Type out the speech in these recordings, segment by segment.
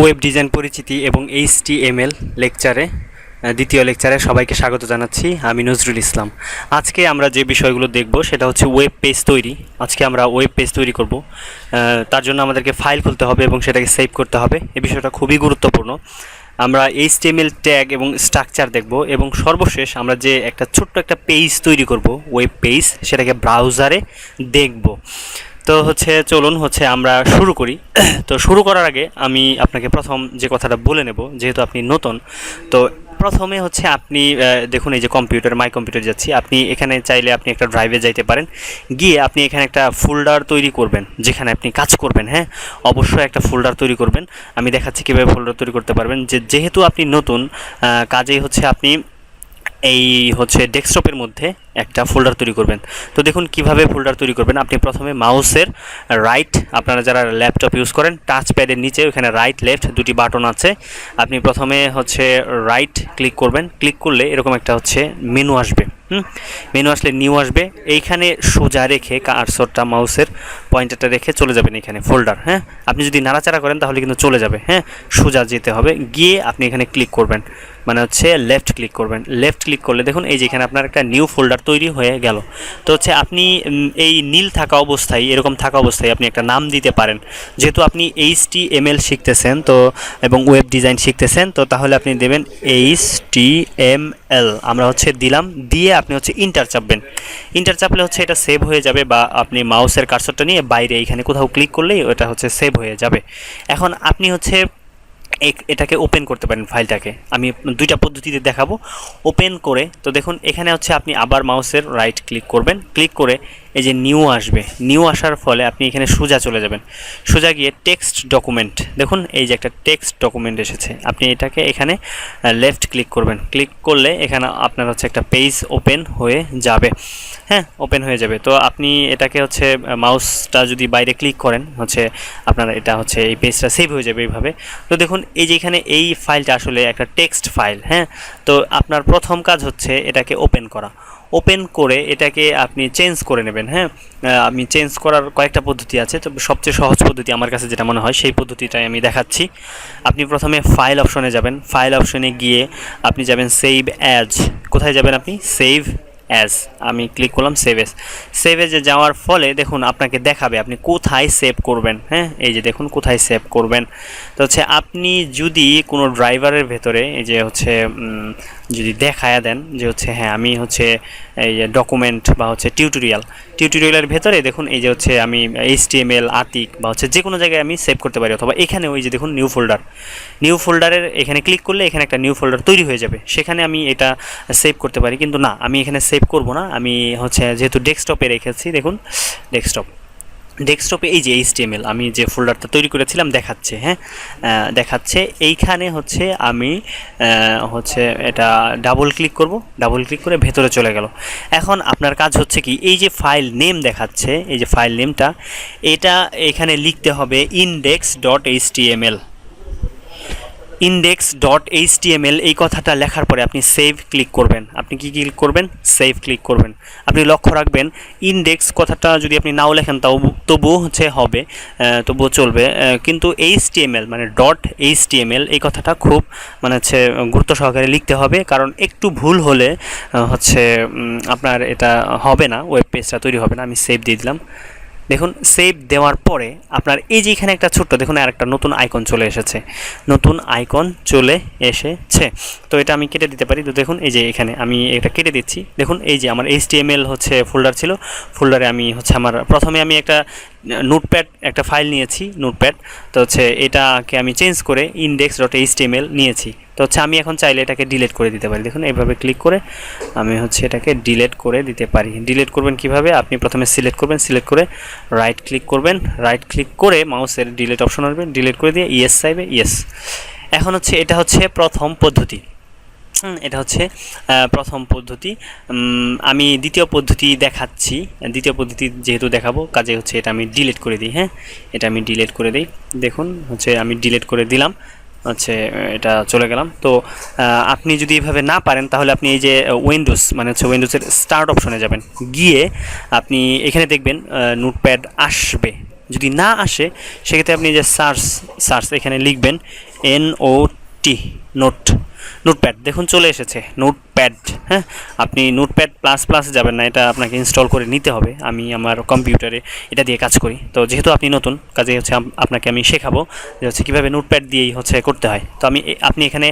Web design পরিচিতি এবং HTML লেকচারে দ্বিতীয় লেকচারে সবাইকে স্বাগত জানাচ্ছি, আমি নজরুল ইসলাম। আজকে আমরা যে বিষয়গুলো দেখব সেটা হচ্ছে ওয়েব পেজ তৈরি। আজকে আমরা ওয়েব পেজ তৈরি করব। তার জন্য আমাদেরকে ফাইল খুলতে হবে এবং সেটাকে সেভ করতে হবে। এই বিষয়টা খুবই গুরুত্বপূর্ণ। আমরা এইচটিএমএল ট্যাগ এবং স্ট্রাকচার দেখব এবং সর্বশেষ আমরা যে একটা ছোট্ট একটা পেজ তৈরি করব, ওয়েব পেজ, সেটাকে ব্রাউজারে দেখব। তো হচ্ছে চলুন হচ্ছে আমরা শুরু করি। তো শুরু করার আগে আমি আপনাকে প্রথম যে কথাটা বলে নেব, যেহেতু আপনি নতুন, তো প্রথমে হচ্ছে আপনি দেখুন এই যে কম্পিউটার, মাই কম্পিউটার যাচ্ছি, আপনি এখানে চাইলে আপনি একটা ড্রাইভে যাইতে পারেন। গিয়ে আপনি এখানে একটা ফোল্ডার তৈরি করবেন, যেখানে আপনি কাজ করবেন হ্যাঁ? অবশ্যই একটা ফোল্ডার তৈরি করবেন। আমি দেখাচ্ছি কীভাবে ফোল্ডার তৈরি করতে পারবেন। যে, যেহেতু আপনি নতুন কাজেই হচ্ছে আপনি এই হচ্ছে ডেস্কটপের মধ্যে একটা ফোল্ডার তৈরি করবেন। তো দেখুন কীভাবে ফোল্ডার তৈরি করবেন। আপনি প্রথমে মাউসের রাইট আপনারা যারা ল্যাপটপ ইউজ করেন টাচ প্যাডের নিচে ওখানে রাইট লেফট দুটি বাটন আছে। আপনি প্রথমে হচ্ছে রাইট ক্লিক করবেন। ক্লিক করলে এরকম একটা হচ্ছে মেনু আসবে। হুম? মেনু আসলে নিউ আসবে। এইখানে সোজা রেখে কারসরটা মাউসের পয়েন্টারটা রেখে চলে যাবেন এখানে ফোল্ডার হ্যাঁ? আপনি যদি নাড়াচাড়া করেন তাহলে কিন্তু চলে যাবে হ্যাঁ? সোজা যেতে হবে। গিয়ে আপনি এখানে ক্লিক করবেন। মানে হচ্ছে লেফট ক্লিক করবেন। লেফট ক্লিক করলে দেখুন এই যে এখানে আপনার একটা নিউ ফোল্ডার তৈরি হয়ে গেল। তো হচ্ছে আপনি এই নীল থাকা অবস্থায়, এরকম থাকা অবস্থায় আপনি একটা নাম দিতে পারেন। যেহেতু আপনি এইচ টি এম এল শিখতেছেন তো, এবং ওয়েব ডিজাইন শিখতেছেন, তো তাহলে আপনি দেবেন এইচ টি এম এল আমরা হচ্ছে দিলাম, দিয়ে আপনি হচ্ছে ইন্টার চাপবেন। ইন্টার চাপলে হচ্ছে এটা সেভ হয়ে যাবে বা আপনি মাউসের কার্সরটা নিয়ে বাইরে এখানে কোথাও ক্লিক করলেই ওটা হচ্ছে সেভ হয়ে যাবে। এখন আপনি হচ্ছে এটাকে ওপেন করতে পারেন ফাইলটাকে। আমি দুইটা পদ্ধতিতে দেখাবো। ওপেন করে, তো দেখুন এখানে হচ্ছে আপনি আবার মাউসের রাইট ক্লিক করবেন। ক্লিক করে এই যে নিউ আসবে। নিউ আসার ফলে আপনি এখানে সোজা চলে যাবেন। সোজা গিয়ে টেক্সট ডকুমেন্ট দেখুন এই যে একটা টেক্সট ডকুমেন্ট এসেছে। আপনি এটাকে এখানে লেফট ক্লিক করবেন। ক্লিক করলে এখানে আপনার হচ্ছে একটা পেজ ওপেন হয়ে যাবে। হ্যাঁ ওপেন হয়ে যাবে। তো আপনি এটাকে হচ্ছে মাউসটা যদি বাইরে ক্লিক করেন, হচ্ছে আপনার এটা হচ্ছে এই পেজটা সেভ হয়ে যাবে এইভাবে। তো দেখুন, এই যে এখানে এই ফাইলটা আসলে একটা টেক্সট ফাইল হ্যাঁ? তো আপনার প্রথম কাজ হচ্ছে এটাকে ওপেন করা। ওপেন করে এটাকে আপনি চেঞ্জ করে নেবেন হ্যাঁ? আমি চেঞ্জ করার কয়েকটা পদ্ধতি আছে। তো সবচেয়ে সহজ পদ্ধতি আমার কাছে যেটা মনে হয়, সেই পদ্ধতিটাই আমি দেখাচ্ছি। আপনি প্রথমে ফাইল অপশনে যাবেন। ফাইল অপশনে গিয়ে আপনি যাবেন সেভ অ্যাজ কোথায় যাবেন আপনি? সেভ অ্যাজ আমি ক্লিক করলাম সেভ এস সেভ এজে যাওয়ার ফলে দেখুন আপনাকে দেখাবে আপনি কোথায় সেভ করবেন হ্যাঁ? এই যে দেখুন কোথায় সেভ করবেন। তো হচ্ছে আপনি যদি কোনো ড্রাইভারের ভেতরে, এই যে হচ্ছে যদি দেখায়া দেন যে হচ্ছে হ্যাঁ আমি হচ্ছে এই যে ডকুমেন্ট বা হচ্ছে টিউটোরিয়াল টিউটোরিয়ালের ভেতরে দেখুন এই যে হচ্ছে আমি এইচ টি এম এল আতিক বা হচ্ছে যে কোনো জায়গায় আমি সেভ করতে পারি অথবা এখানে ওই যে দেখুন নিউ ফোল্ডার নিউ ফোল্ডারের এখানে ক্লিক করলে এখানে একটা নিউ ফোল্ডার তৈরি হয়ে যাবে। সেখানে আমি এটা সেভ করতে পারি, কিন্তু না, আমি এখানে সেভ করব না। আমি হচ্ছে যেহেতু ডেস্কটপে রেখেছি, দেখুন ডেস্কটপ ডেস্কটপে এই যে এইচটিএমএল আমি যে ফোল্ডারটা তৈরি করেছিলাম দেখাচ্ছে হ্যাঁ? দেখাচ্ছে। এইখানে হচ্ছে আমি হচ্ছে এটা ডাবল ক্লিক করব ডাবল ক্লিক করে ভেতরে চলে গেল। এখন আপনার কাজ হচ্ছে কি, এই যে ফাইল নেম দেখাচ্ছে, এই যে ফাইল নেমটা এটা এখানে লিখতে হবে index dot HTML index dot HTML এই কথাটা লেখার পরে আপনি সেভ ক্লিক করবেন। আপনি কি ক্লিক করবেন? সেভ ক্লিক করবেন। আপনি লক্ষ্য রাখবেন ইনডেক্স কথাটা যদি আপনি নাও লেখেন, তাও তবুও হচ্ছে হবে তবুও চলবে। কিন্তু এইচটিএমএল মানে ডট এইচটিএমএল এই কথাটা খুব মানে হচ্ছে গুরুত্ব সহকারে লিখতে হবে, কারণ একটু ভুল হলে হচ্ছে আপনার এটা হবে না ওয়েব পেজটা তৈরি হবে না। আমি সেভ দিয়ে দিলাম। দেখুন সেভ দেওয়ার পরে আপনার এই যে এখানে একটা ছোট্ট, দেখুন আর একটা নতুন আইকন চলে এসেছে। নতুন আইকন চলে এসেছে। তো এটা আমি কেটে দিতে পারি। তো দেখুন, এই যে এখানে আমি এটা কেটে দিচ্ছি। দেখুন, এই যে আমার এইচটিএমএল হচ্ছে ফোল্ডার ছিল। ফোল্ডারে আমি হচ্ছে আমার, প্রথমে আমি একটা নোটপ্যাড একটা ফাইল নিয়েছি নোটপ্যাড তো হচ্ছে এটাকে আমি চেঞ্জ করে ইনডেক্স ডট এইচটিএমএল নিয়েছি। তো হচ্ছে আমি এখন চাইলে এটাকে ডিলেট করে দিতে পারি। দেখুন, এইভাবে ক্লিক করে আমি হচ্ছে এটাকে ডিলেট করে দিতে পারি। ডিলেট করবেন কীভাবে? আপনি প্রথমে সিলেক্ট করবেন সিলেক্ট করে রাইট ক্লিক করবেন। রাইট ক্লিক করে মাউসের ডিলেট অপশন আসবে ডিলিট করে দিয়ে ইয়েস চাইবে ইয়েস এখন হচ্ছে এটা হচ্ছে প্রথম পদ্ধতি। এটা হচ্ছে প্রথম পদ্ধতি। আমি দ্বিতীয় পদ্ধতি দেখাচ্ছি। দ্বিতীয় পদ্ধতি যেহেতু দেখাবো, কাজে হচ্ছে এটা আমি ডিলিট করে দিই হ্যাঁ? এটা আমি ডিলিট করে দিই। দেখুন, হচ্ছে আমি ডিলিট করে দিলাম। হচ্ছে, এটা চলে গেলাম। তো আপনি যদি এভাবে না পারেন, তাহলে আপনি এই যে উইন্ডোজ মানে হচ্ছে উইন্ডোজের স্টার্ট অপশনে যাবেন। গিয়ে আপনি এখানে দেখবেন নোটপ্যাড আসবে। যদি না আসে, সেক্ষেত্রে আপনি যে সার্চ সার্চ এখানে লিখবেন এন নোট নোটপ্যাড, দেখুন চলে এসেছে, নোটপ্যাড হ্যাঁ? আপনি নোটপ্যাড প্লাস প্লাস যাবেন না, এটা আপনাকে ইনস্টল করে নিতে হবে। আমি আমার কম্পিউটারে এটা দিয়ে কাজ করি। তো যেহেতু আপনি নতুন, কাজে হচ্ছে আপনাকে আমি শেখাবো যে হচ্ছে কীভাবে নোটপ্যাড দিয়েই হচ্ছে করতে হয়। তো আমি আপনি এখানে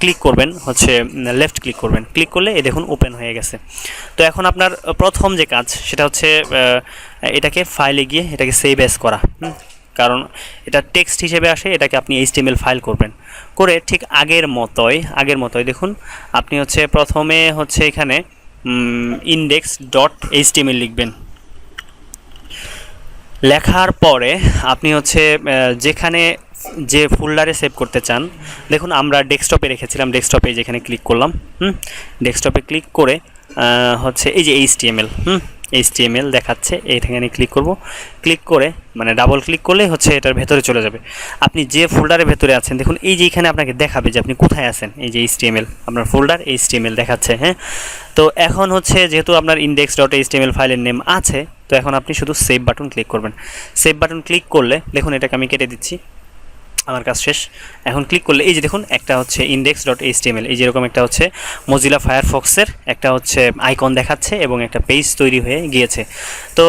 ক্লিক করবেন, হচ্ছে লেফট ক্লিক করবেন। ক্লিক করলে এই দেখুন ওপেন হয়ে গেছে। তো এখন আপনার প্রথম যে কাজ, সেটা হচ্ছে এটাকে ফাইলে গিয়ে এটাকে সেভ অ্যাজ করা? কারণ এটা টেক্সট হিসেবে আসে, এটাকে আপনি এইচটিএমএল ফাইল করবেন। করে ঠিক আগের মতোই আগের মতোই দেখুন, আপনি হচ্ছে প্রথমে হচ্ছে এখানে ইন্ডেক্স ডট এইচটিএমএল লিখবেন। লেখার পরে আপনি হচ্ছে যেখানে যে ফোল্ডারে সেভ করতে চান, দেখুন আমরা ডেস্কটপে রেখেছিলাম ডেস্কটপে যেখানে ক্লিক করলাম, হুম? ডেস্কটপে ক্লিক করে হচ্ছে এই যে এইচটিএমএল হুম? এইচটিএমএল দেখাচ্ছে, এইখানে ক্লিক করব। ক্লিক করে মানে ডাবল ক্লিক করলে হচ্ছে এটার ভেতরে চলে যাবে। আপনি যে ফোল্ডারের ভেতরে আছেন, দেখুন এই যে এখানে আপনাকে দেখাবে যে আপনি কোথায় আছেন, এই যে এইচটিএমএল আপনার ফোল্ডার এইচটিএমএল দেখাচ্ছে হ্যাঁ? তো এখন হচ্ছে যেহেতু আপনার ইন্ডেক্স ডট এইচটিএমএল ফাইলের নেম আছে, তো এখন আপনি শুধু সেভ বাটন ক্লিক করবেন। সেভ বাটন ক্লিক করলে, দেখুন এটাকে আমি কেটে দিচ্ছি। আমার কাজ শেষ। এখন ক্লিক করলে এই যে দেখুন, একটা হচ্ছে ইন্ডেক্স ডট এইচটিএমএল এই যেরকম একটা হচ্ছে মজিলা ফায়ারফক্সের একটা হচ্ছে আইকন দেখাচ্ছে এবং একটা পেজ তৈরি হয়ে গিয়েছে। তো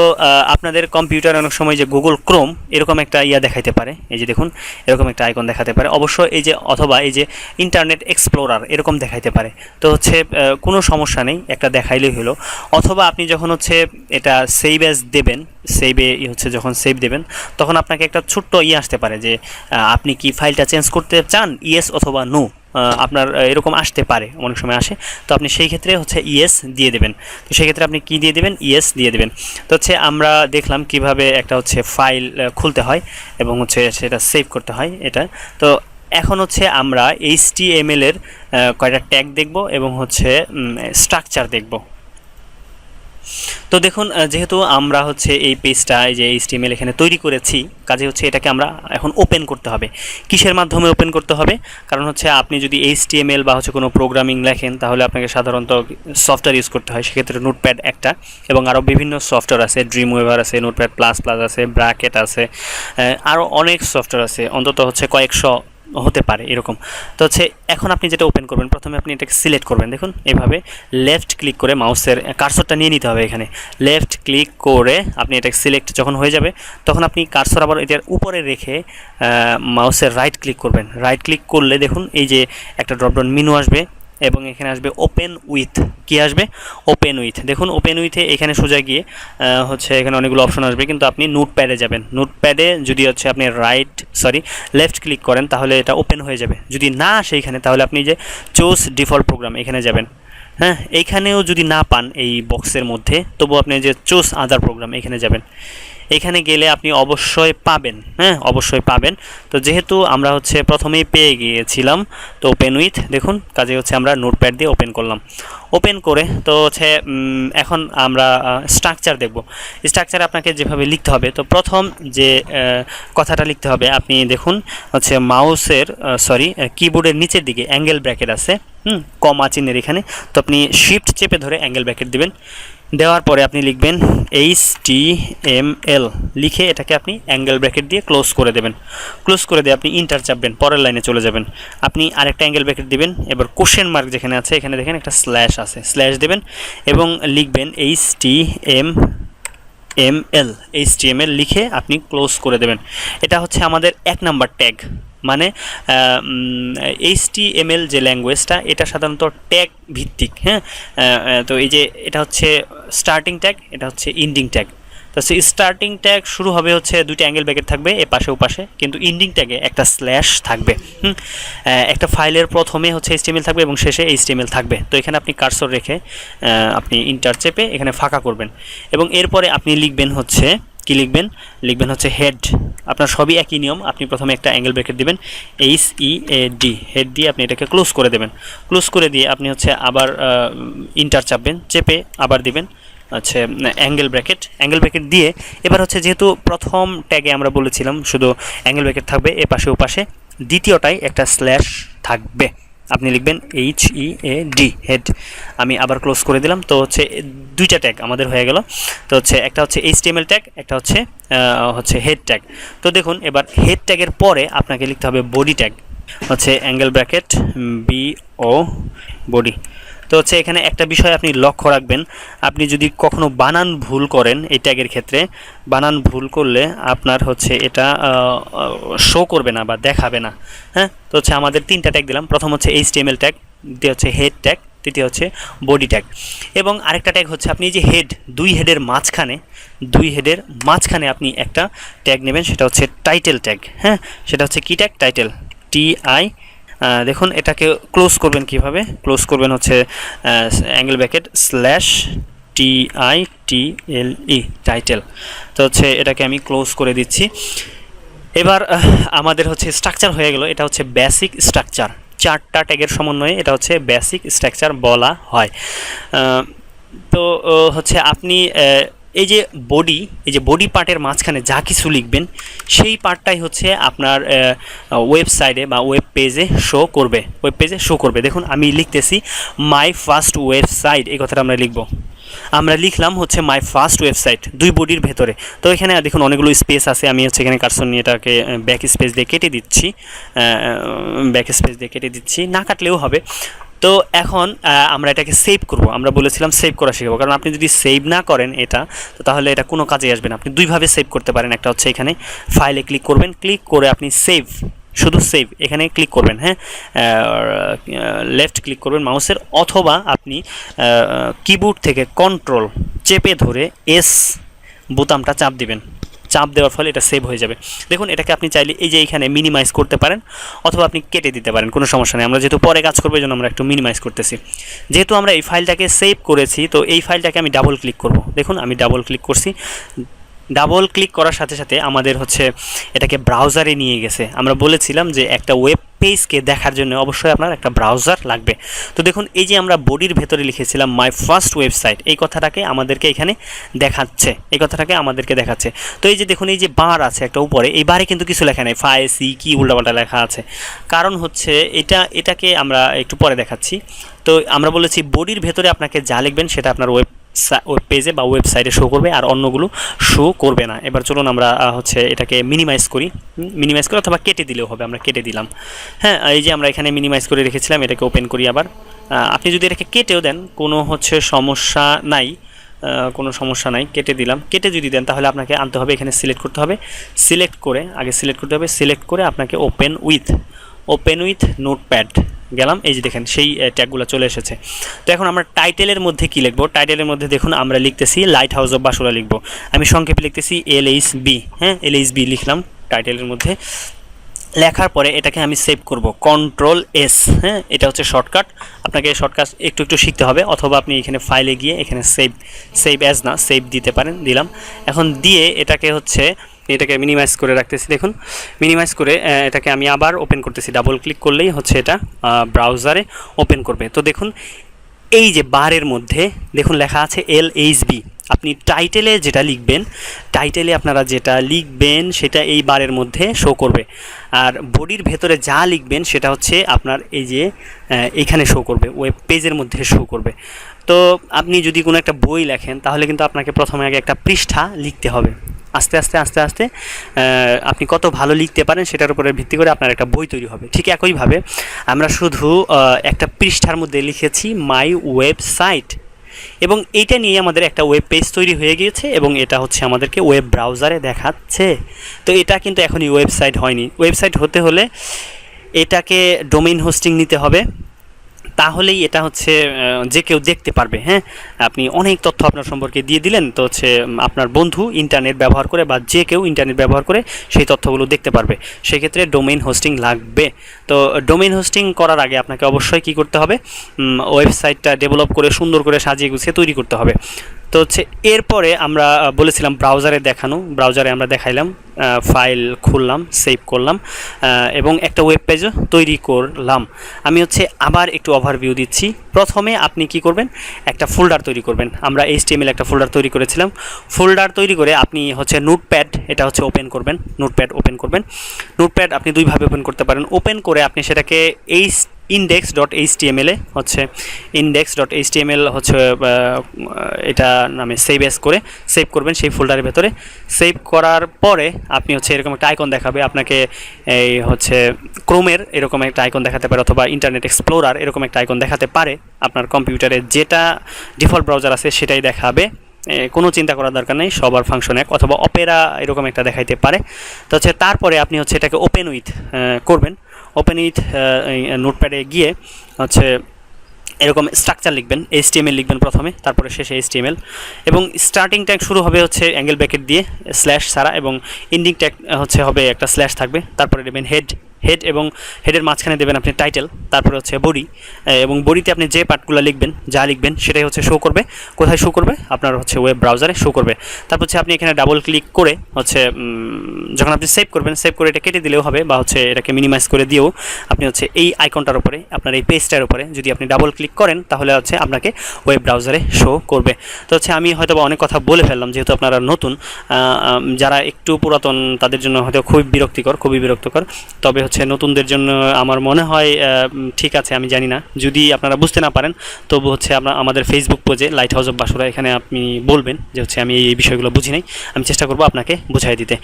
আপনাদের কম্পিউটার অনেক সময় যে গুগল ক্রোম এরকম একটা ইয়া দেখাইতে পারে। এই যে দেখুন, এরকম একটা আইকন দেখাতে পারে। অবশ্য এই যে, অথবা এই যে ইন্টারনেট এক্সপ্লোরার এরকম দেখাইতে পারে। তো হচ্ছে কোনো সমস্যা নেই, একটা দেখাইলেই হলো। অথবা আপনি যখন হচ্ছে এটা সেভ অ্যাজ দেবেন সেভে হচ্ছে যখন সেভ দেবেন, তখন আপনাকে একটা ছোট্ট ইয়ে আসতে পারে যে আপনি কি ফাইলটা চেঞ্জ করতে চান, ইয়েস অথবা নো? আপনার এরকম আসতে পারে, অনেক সময় আসে। তো আপনি সেই ক্ষেত্রে হচ্ছে ইয়েস দিয়ে দেবেন। তো সেই ক্ষেত্রে আপনি কি দিয়ে দেবেন? ইয়েস দিয়ে দেবেন। তো হচ্ছে আমরা দেখলাম কীভাবে একটা হচ্ছে ফাইল খুলতে হয় এবং হচ্ছে সেটা সেভ করতে হয় এটা। তো এখন হচ্ছে আমরা এইচ টি এম এর কয়টা ট্যাগ দেখব এবং হচ্ছে স্ট্রাকচার দেখব। তো দেখুন যেহেতু আমরা হচ্ছে এই পেজটা যে এইচটিএমএল এখানে তৈরি করেছি, কাজে হচ্ছে এটাকে আমরা এখন ওপেন করতে হবে। কিসের মাধ্যমে ওপেন করতে হবে? কারণ হচ্ছে আপনি যদি এইচটিএমএল বা হচ্ছে কোনো প্রোগ্রামিং লেখেন, তাহলে আপনাকে সাধারণত সফটওয়্যার ইউজ করতে হয়। সেক্ষেত্রে নোটপ্যাড একটা এবং আরও বিভিন্ন সফটওয়্যার আছে ড্রিম ওয়েভার আছে নোটপ্যাড প্লাস প্লাস আছে ব্র্যাকেট আছে আরও অনেক সফটওয়্যার আছে। অন্তত হচ্ছে কয়েকশো হতে পারে এরকম। তো হচ্ছে এখন আপনি যেটা ওপেন করবেন, প্রথমে আপনি এটাকে সিলেক্ট করবেন। দেখুন, এভাবে লেফট ক্লিক করে মাউসের কার্সরটা নিয়ে নিতে হবে এখানে। লেফট ক্লিক করে আপনি এটাকে সিলেক্ট যখন হয়ে যাবে, তখন আপনি কার্সর আবার এটার উপরে রেখে মাউসের রাইট ক্লিক করবেন। রাইট ক্লিক করলে দেখুন, এই যে একটা ড্রপডাউন মেনু আসবে। এবং এখানে আসবে ওপেন উইথ কি আসবে? ওপেন উইথ দেখুন ওপেন উইথে এখানে সোজা গিয়ে হচ্ছে এখানে অনেকগুলো অপশন আসবে, কিন্তু আপনি নোট প্যাডে যাবেন। নোট প্যাডে যদি হচ্ছে আপনি রাইট সরি লেফট ক্লিক করেন, তাহলে এটা ওপেন হয়ে যাবে। যদি না আসে এখানে, তাহলে আপনি যে চোজ ডিফল্ট প্রোগ্রাম এখানে যাবেন। হ্যাঁ এইখানেও যদি না পান এই বক্সের মধ্যে তবু আপনি যে চোজ আদার প্রোগ্রাম এখানে যাবেন। এখানে গেলে আপনি অবশ্যই পাবেন হ্যাঁ অবশ্যই পাবেন। তো যেহেতু আমরা হচ্ছে প্রথমেই পেয়ে গিয়েছিলাম, তো ওপেন উইথ দেখুন কাজে হচ্ছে আমরা নোটপ্যাড দিয়ে ওপেন করলাম। ওপেন করে তো হচ্ছে এখন আমরা স্ট্রাকচার দেখব। স্ট্রাকচার আপনাকে যেভাবে লিখতে হবে, তো প্রথম যে কথাটা লিখতে হবে, আপনি দেখুন, হচ্ছে মাউসের সরি কিবোর্ডের নিচের দিকে অ্যাঙ্গেল ব্র্যাকেট আছে। হুম, কমা চিহ্নের এখানে। তো আপনি শিফট চেপে ধরে অ্যাঙ্গেল ব্র্যাকেট দিবেন। দেওয়ার পরে আপনি লিখবেন এইচ টি এম এল লিখে এটাকে আপনি অ্যাঙ্গেল ব্র্যাকেট দিয়ে ক্লোজ করে দেবেন। ক্লোজ করে দিয়ে আপনি ইন্টার চাপবেন, পরের লাইনে চলে যাবেন। আপনি আরেকটা অ্যাঙ্গেল ব্র্যাকেট দিবেন, এবার কোশ্চেন মার্ক যেখানে আছে, এখানে দেখেন একটা স্ল্যাশ আছে। স্ল্যাশ দেবেন এবং লিখবেন H T M M L H T M L লিখে আপনি ক্লোজ করে দেবেন। এটা হচ্ছে আমাদের এক নাম্বার ট্যাগ মানে এইচ টি এম এল যে ল্যাঙ্গুয়েজটা এটা সাধারণত ট্যাগ ভিত্তিক হ্যাঁ? তো এই যে এটা হচ্ছে স্টার্টিং ট্যাগ এটা হচ্ছে ইন্ডিং ট্যাগ তো সেই স্টার্টিং ট্যাগ শুরু হবে হচ্ছে দুইটা অ্যাঙ্গেল ব্র্যাকেট থাকবে, এ পাশে, ও পাশে, কিন্তু ইন্ডিং ট্যাগে একটা স্ল্যাশ থাকবে একটা ফাইলের প্রথমে হচ্ছে এইচটিএমএল থাকবে এবং শেষে এইচটিএমএল থাকবে। তো এখানে আপনি কার্সর রেখে আপনি ইন্টার চেপে এখানে ফাঁকা করবেন এবং এরপরে আপনি লিখবেন হচ্ছে কি লিখবেন? লিখবেন হচ্ছে হেড আপনার সবই একই নিয়ম, আপনি প্রথমে একটা অ্যাঙ্গেল ব্রেকেট দিবেন H E A D head দিয়ে আপনি এটাকে ক্লোজ করে দেবেন। ক্লোজ করে দিয়ে আপনি হচ্ছে আবার ইন্টার চাপবেন, চেপে আবার দিবেন হচ্ছে অ্যাঙ্গেল ব্র্যাকেট অ্যাঙ্গেল ব্র্যাকেট দিয়ে এবার হচ্ছে যেহেতু প্রথম ট্যাগে আমরা বলেছিলাম, শুধু অ্যাঙ্গেল ব্র্যাকেট থাকবে এ পাশে ও পাশে, দ্বিতীয়টায় একটা স্ল্যাশ থাকবে। আপনি লিখবেন H E A D head আমি আবার ক্লোজ করে দিলাম। তো হচ্ছে দুইটা ট্যাগ আমাদের হয়ে গেল। তো হচ্ছে একটা হচ্ছে এইচ টিএমএল ট্যাগ একটা হচ্ছে হচ্ছে হেড ট্যাগ তো দেখুন, এবার হেড ট্যাগের পরে আপনাকে লিখতে হবে বডি ট্যাগ হচ্ছে angle bracket B O body তো হচ্ছে এখানে একটা বিষয় আপনি লক্ষ্য রাখবেন, আপনি যদি কখনো বানান ভুল করেন এই ট্যাগের ক্ষেত্রে, বানান ভুল করলে আপনার হচ্ছে এটা শো করবে না বা দেখাবে না। হ্যাঁ? তো হচ্ছে আমাদের তিনটা ট্যাগ দিলাম। প্রথম হচ্ছে এইচ ট্যাগ দ্বিতীয় হচ্ছে হেড ট্যাগ তৃতীয় হচ্ছে বডি ট্যাগ এবং আরেকটা ট্যাগ হচ্ছে আপনি যে হেড দুই হেডের মাঝখানে, দুই হেডের মাঝখানে আপনি একটা ট্যাগ নেবেন, সেটা হচ্ছে টাইটেল ট্যাগ হ্যাঁ? সেটা হচ্ছে কি ট্যাগ টাইটেল টি আই দেখুন, এটাকে ক্লোজ করবেন কীভাবে? ক্লোজ করবেন হচ্ছে angle bracket slash T I T L E title তো হচ্ছে, এটাকে আমি ক্লোজ করে দিচ্ছি। এবার আমাদের হচ্ছে স্ট্রাকচার হয়ে গেল। এটা হচ্ছে বেসিক স্ট্রাকচার চারটা ট্যাগের সমন্বয়ে এটা হচ্ছে বেসিক স্ট্রাকচার বলা হয়। তো হচ্ছে আপনি এই যে বডি এই যে বডি পার্টের মাঝখানে যা কিছু লিখবেন, সেই পার্টটাই হচ্ছে আপনার ওয়েবসাইটে বা ওয়েব পেজে শো করবে। ওয়েব পেজে শো করবে। দেখুন, আমি লিখতেছি মাই ফার্স্ট ওয়েবসাইট এই কথাটা আমরা লিখব। আমরা লিখলাম হচ্ছে মাই ফার্স্ট ওয়েবসাইট দুই বডির ভেতরে। তো এখানে দেখুন, অনেকগুলো স্পেস আছে। আমি হচ্ছে এখানে কারসন নিয়ে এটাকে ব্যাক স্পেস দিয়ে কেটে দিচ্ছি। ব্যাক স্পেস দিয়ে কেটে দিচ্ছি। না কাটলেও হবে। তো এখন আমরা এটাকে সেভ করব। আমরা বলেছিলাম সেভ করা শিখব। কারণ আপনি যদি সেভ না করেন এটা, তো তাহলে এটা কোনো কাজে আসবে না। আপনি দুইভাবে সেভ করতে পারেন। একটা হচ্ছে এখানে ফাইলে ক্লিক করবেন। ক্লিক করে আপনি সেভ শুধু সেভ এখানে ক্লিক করবেন হ্যাঁ? লেফট ক্লিক করবেন মাউসের অথবা আপনি কিবোর্ড থেকে কন্ট্রোল চেপে ধরে এস বোতামটা চাপ দিবেন। চাপ দেওয়ার ফলে এটা সেভ হয়ে যাবে। দেখুন, এটাকে আপনি চাইলে এই যে এখানে মিনিমাইজ করতে পারেন অথবা আপনি কেটে দিতে পারেন, কোনো সমস্যা নেই। আমরা যেহেতু পরে কাজ করব জন্য আমরা একটু মিনিমাইজ করতেছি। যেহেতু আমরা এই ফাইলটাকে সেভ করেছি, তো এই ফাইলটাকে আমি ডাবল ক্লিক করব। দেখুন, আমি ডাবল ক্লিক করছি। ডাবল ক্লিক করার সাথে সাথে আমাদের হচ্ছে এটাকে ব্রাউজারে নিয়ে গেছে। আমরা বলেছিলাম যে একটা ওয়েব পেজকে দেখার জন্য অবশ্যই আপনার একটা ব্রাউজার লাগবে। তো দেখুন, এই যে আমরা বডির ভেতরে লিখেছিলাম মাই ফার্স্ট ওয়েবসাইট এই কথাটাকে আমাদেরকে এখানে দেখাচ্ছে। এই কথাটাকে আমাদেরকে দেখাচ্ছে। তো এই যে দেখুন, এই যে বার আছে একটা উপরে, এই বারে কিন্তু কিছু লেখা নেই। ফাই সি কি উল্টাপাল্টা লেখা আছে। কারণ হচ্ছে এটা, এটাকে আমরা একটু পরে দেখাচ্ছি। তো আমরা বলেছি, বডির ভেতরে আপনাকে যা লিখবেন সেটা আপনার ওয়েব পেজে বা ওয়েবসাইটে শো করবে আর অন্যগুলো শো করবে না। এবার চলুন আমরা হচ্ছে এটাকে মিনিমাইজ করি। মিনিমাইজ করে অথবা কেটে দিলেও হবে, আমরা কেটে দিলাম। হ্যাঁ এই যে আমরা এখানে মিনিমাইজ করে রেখেছিলাম, এটাকে ওপেন করি আবার। আপনি যদি এটাকে কেটেও দেন, কোনো হচ্ছে সমস্যা নাই কোনো সমস্যা নাই, কেটে দিলাম। কেটে যদি দেন, তাহলে আপনাকে আনতে হবে, এখানে সিলেক্ট করতে হবে। সিলেক্ট করে, আগে সিলেক্ট করতে হবে সিলেক্ট করে আপনাকে open with open with notepad গেলাম। এই যে দেখেন, সেই ট্যাগগুলো চলে এসেছে। তো এখন আমরা টাইটেলের মধ্যে কি লিখব? টাইটেলের মধ্যে দেখুন, আমরা লিখতেছি লাইট হাউস অফ বাসুরা লিখব। আমি সংক্ষেপে লিখতেছি এল এইচ বি হ্যাঁ? এল এইচ বি লিখলাম টাইটেলের মধ্যে। লেখার পরে এটাকে আমি সেভ করব। কন্ট্রোল এস হ্যাঁ? এটা হচ্ছে শর্টকাট আপনাকে শর্টকাট একটু একটু শিখতে হবে, অথবা আপনি এখানে ফাইলে গিয়ে এখানে সেভ সেভ অ্যাজ না সেভ দিতে পারেন, দিলাম। এখন দিয়ে এটাকে হচ্ছে এটাকে মিনিমাইজ করে রাখতেছি, দেখুন। মিনিমাইজ করে এটাকে আমি আবার ওপেন করতেছি ডাবল ক্লিক করলেই হচ্ছে এটা ব্রাউজারে ওপেন করবে। তো দেখুন, এই যে বারের মধ্যে, দেখুন লেখা আছে এল এইচ বি আপনি টাইটেলে যেটা লিখবেন টাইটেলে আপনারা যেটা লিখবেন, সেটা এই বারের মধ্যে শো করবে। আর বডির ভেতরে যা লিখবেন, সেটা হচ্ছে আপনার এই যে এখানে শো করবে ওয়েব পেজের মধ্যে শো করবে। তো আপনি যদি কোনো একটা বই লেখেন, তাহলে কিন্তু আপনাকে প্রথমে আগে একটা পৃষ্ঠা লিখতে হবে। আস্তে আস্তে আস্তে আস্তে আপনি কত ভালো লিখতে পারেন সেটার উপরে ভিত্তি করে আপনার একটা বই তৈরি হবে। ঠিক একইভাবে আমরা শুধু একটা পৃষ্ঠার মধ্যে লিখেছি মাই ওয়েবসাইট এবং এইটা নিয়ে আমাদের একটা ওয়েব পেজ তৈরি হয়ে গিয়েছে এবং এটা হচ্ছে আমাদেরকে ওয়েব ব্রাউজারে দেখাচ্ছে। তো এটা কিন্তু এখনই ওয়েবসাইট হয়নি। ওয়েবসাইট হতে হলে এটাকে ডোমেইন হোস্টিং নিতে হবে। তাহলেই এটা হচ্ছে যে কেউ দেখতে পারবে হ্যাঁ? আপনি অনেক তথ্য আপনার সম্পর্কে দিয়ে দিলেন, তো হচ্ছে আপনার বন্ধু ইন্টারনেট ব্যবহার করে বা যে কেউ ইন্টারনেট ব্যবহার করে সেই তথ্যগুলো দেখতে পারবে। সেক্ষেত্রে ডোমেইন হোস্টিং লাগবে। তো ডোমেইন হোস্টিং করার আগে আপনাকে অবশ্যই কি করতে হবে? ওয়েবসাইটটা ডেভেলপ করে সুন্দর করে সাজিয়ে গুছিয়ে তৈরি করতে হবে। তো হচ্ছে এরপরে আমরা বলেছিলাম ব্রাউজারে দেখানো ব্রাউজারে আমরা দেখাইলাম ফাইল খুললাম সেভ করলাম এবং একটা ওয়েব পেজও তৈরি করলাম। আমি হচ্ছে আবার একটু ওভারভিউ দিচ্ছি। প্রথমে আপনি কি করবেন? একটা ফোল্ডার তৈরি করবেন। আমরা এইচটিএমএল একটা ফোল্ডার তৈরি করেছিলাম। ফোল্ডার তৈরি করে আপনি হচ্ছে নোটপ্যাড এটা হচ্ছে ওপেন করবেন নোটপ্যাড ওপেন করবেন। নোটপ্যাড আপনি দুইভাবে ওপেন করতে পারেন। ওপেন করে আপনি সেটাকে H index dot H T M এলে হচ্ছে index dot H T M L হচ্ছে এটা নামে সেভ এস করে সেভ করবেন সেই ফোল্ডারের ভেতরে। সেভ করার পরে আপনি হচ্ছে এরকম একটা আইকন দেখাবে। আপনাকে এই হচ্ছে ক্রোমের এরকম একটা আইকন দেখাতে পারে অথবা ইন্টারনেট এক্সপ্লোরার এরকম একটা আইকন দেখাতে পারে। আপনার কম্পিউটারে যেটা ডিফল্ট ব্রাউজার আছে সেটাই দেখাবে। কোনো চিন্তা করার দরকার নেই, সবার ফাংশন এক অথবা অপেরা এরকম একটা দেখাইতে পারে। তো হচ্ছে তারপরে আপনি হচ্ছে এটাকে ওপেন উইথ করবেন। ওপেন উইথ নোটপ্যাডে গিয়ে হচ্ছে এরকম স্ট্রাকচার লিখবেন এইচটিএমএল লিখবেন প্রথমে, তারপরে শেষে এইচটিএমএল এবং স্টার্টিং ট্যাগ শুরু হবে হচ্ছে অ্যাঙ্গেল ব্যাকেট দিয়ে স্ল্যাশ ছাড়া এবং এন্ডিং ট্যাগ হচ্ছে হবে একটা স্ল্যাশ থাকবে, তারপরে দেবেন হেড হেড এবং হেডের মাঝখানে দেবেন আপনি টাইটেল তারপরে হচ্ছে বডি এবং বডিতে আপনি যে পার্টগুলো লিখবেন, যা লিখবেন, সেটাই হচ্ছে শো করবে, কোথায় শো করবে? আপনার হচ্ছে ওয়েব ব্রাউজারে শো করবে। তারপর হচ্ছে আপনি এখানে ডাবল ক্লিক করে হচ্ছে যখন আপনি সেভ করবেন সেভ করে এটা কেটে দিলেও হবে বা হচ্ছে এটাকে মিনিমাইজ করে দিয়েও আপনি হচ্ছে এই আইকনটার উপরে, আপনার এই পেজটার উপরে যদি আপনি ডাবল ক্লিক করেন, তাহলে হচ্ছে আপনাকে ওয়েব ব্রাউজারে শো করবে। তো হচ্ছে আমি হয়তো অনেক কথা বলে ফেললাম, যেহেতু আপনারা নতুন যারা একটু পুরাতন, তাদের জন্য হয়তো খুবই বিরক্তিকর খুবই বিরক্তিকর। তবে হচ্ছে নতুনদের জন্য আমার মনে হয় ঠিক আছে, আমি জানি না। যদি আপনারা বুঝতে না পারেন, তবু হচ্ছে আমরা, আমাদের ফেসবুক পেজে লাইট হাউস অফ বাসুরা এখানে আপনি বলবেন যে হচ্ছে আমি এই বিষয়গুলো বুঝি নাই। আমি চেষ্টা করব আপনাকে বুঝাই দিতে।